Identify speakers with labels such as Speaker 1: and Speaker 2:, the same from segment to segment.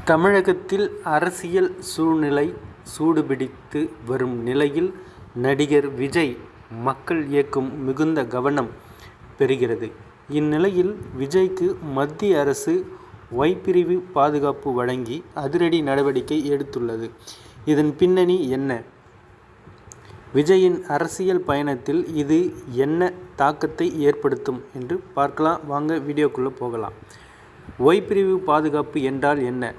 Speaker 1: தமிழகத்தில் அரசியல் சூழ்நிலை சூடுபிடித்து வரும் நிலையில் நடிகர் விஜய் மக்கள் இயக்கம் மிகுந்த கவனம் பெறுகிறது. இந்நிலையில் விஜய்க்கு மத்திய அரசு வைப்பிரிவு பாதுகாப்பு வழங்கி அதிரடி நடவடிக்கை எடுத்துள்ளது. இதன் பின்னணி என்ன? விஜய்யின் அரசியல் பயணத்தில் இது என்ன தாக்கத்தை ஏற்படுத்தும் என்று பார்க்கலாம் வாங்க வீடியோக்குள்ளே போகலாம். ஒய் பிரிவு பாதுகாப்பு என்றால் என்ன?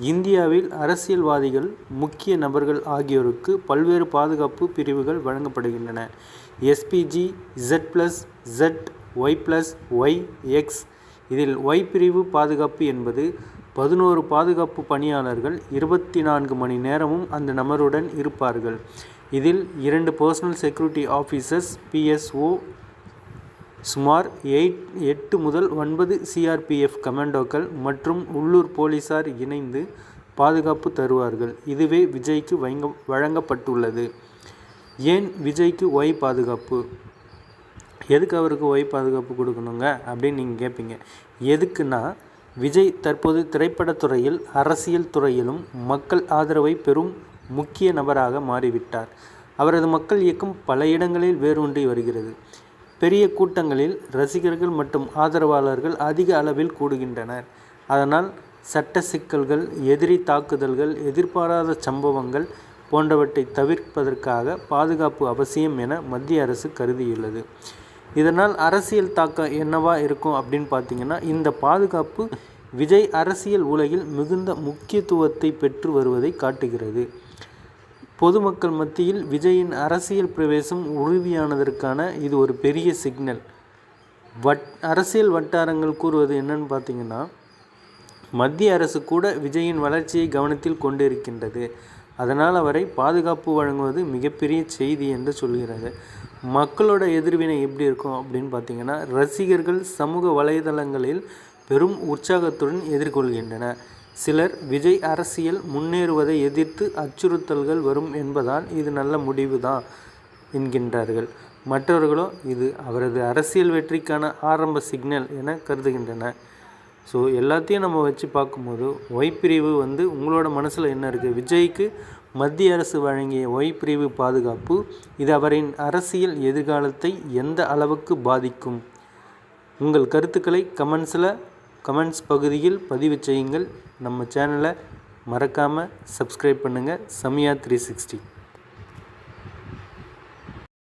Speaker 1: இந்தியாவில் அரசியல்வாதிகள் முக்கிய நபர்கள் ஆகியோருக்கு பல்வேறு பாதுகாப்பு பிரிவுகள் வழங்கப்படுகின்றன. SPG Z plus Z Y plus Y X. இதில் ஒய் பிரிவு பாதுகாப்பு என்பது பதினோரு பாதுகாப்பு பணியாளர்கள் இருபத்தி நான்கு மணி நேரமும் அந்த நபருடன் இருப்பார்கள். இதில் இரண்டு பர்சனல் செக்யூரிட்டி ஆஃபீஸர்ஸ் பிஎஸ்ஓ சுமார் எயிட் எட்டு முதல் ஒன்பது சிஆர்பிஎஃப் கமாண்டோக்கள் மற்றும் உள்ளூர் போலீசார் இணைந்து பாதுகாப்பு தருவார்கள். இதுவே விஜய்க்கு வழங்கப்பட்டுள்ளது. ஏன் விஜய்க்கு ஒய் பாதுகாப்பு? எதுக்கு அவருக்கு ஒய் பாதுகாப்பு கொடுக்கணுங்க அப்படின்னு நீங்கள் கேட்பீங்க. எதுக்குன்னா விஜய் தற்போது திரைப்படத்துறையில் அரசியல் துறையிலும் மக்கள் ஆதரவை பெறும் முக்கிய நபராக மாறிவிட்டார். அவரது மக்கள் இயக்கம் பல இடங்களில் வேரூன்றி வருகிறது. பெரிய கூட்டங்களில் ரசிகர்கள் மற்றும் ஆதரவாளர்கள் அதிக அளவில் கூடுகின்றனர். அதனால் சட்ட சிக்கல்கள் எதிரி தாக்குதல்கள் எதிர்பாராத சம்பவங்கள் போன்றவற்றை தவிர்ப்பதற்காக பாதுகாப்பு அவசியம் என மத்திய அரசு கருதியுள்ளது. இதனால் அரசியல் தாக்கம் என்னவா இருக்கும் அப்படின்னு பார்த்தீங்கன்னா இந்த பாதுகாப்பு விஜய் அரசியல் உலகில் மிகுந்த முக்கியத்துவத்தை பெற்று வருவதை காட்டுகிறது. பொதுமக்கள் மத்தியில் விஜய்யின் அரசியல் பிரவேசம் உறுதியானதற்கான இது ஒரு பெரிய சிக்னல். வட் அரசியல் வட்டாரங்கள் கூறுவது என்னன்னு பார்த்தீங்கன்னா மத்திய அரசு கூட விஜய்யின் வளர்ச்சியை கவனத்தில் கொண்டிருக்கின்றது. அதனால் அவரை பாதுகாப்பு வழங்குவது மிகப்பெரிய செய்தி என்று சொல்கிறது. மக்களோட எதிர்வினை எப்படி இருக்கும் அப்படின்னு பார்த்தீங்கன்னா ரசிகர்கள் சமூக வலைதளங்களில் பெரும் உற்சாகத்துடன் எதிர்கொள்கின்றனர். சிலர் விஜய் அரசியல் முன்னேறுவதை எதிர்த்து அச்சுறுத்தல்கள் வரும் என்பதால் இது நல்ல முடிவு தான் என்கின்றார்கள். மற்றவர்களோ இது அவரது அரசியல் வெற்றிக்கான ஆரம்ப சிக்னல் என கருதுகின்றனர். ஸோ எல்லாத்தையும் நம்ம வச்சு பார்க்கும்போது ஒய் பிரிவு வந்து உங்களோட மனசில் என்ன இருக்குது? விஜய்க்கு மத்திய அரசு வழங்கிய ஒய் பிரிவு பாதுகாப்பு இது அவரின் அரசியல் எதிர்காலத்தை எந்த அளவுக்கு பாதிக்கும்? உங்கள் கருத்துக்களை கமெண்ட்ஸில் கமெண்ட்ஸ் பகுதியில் பதிவு செய்யுங்கள். நம்ம சேனலை மறக்காமல் சப்ஸ்கிரைப் பண்ணுங்கள். Samiya three sixty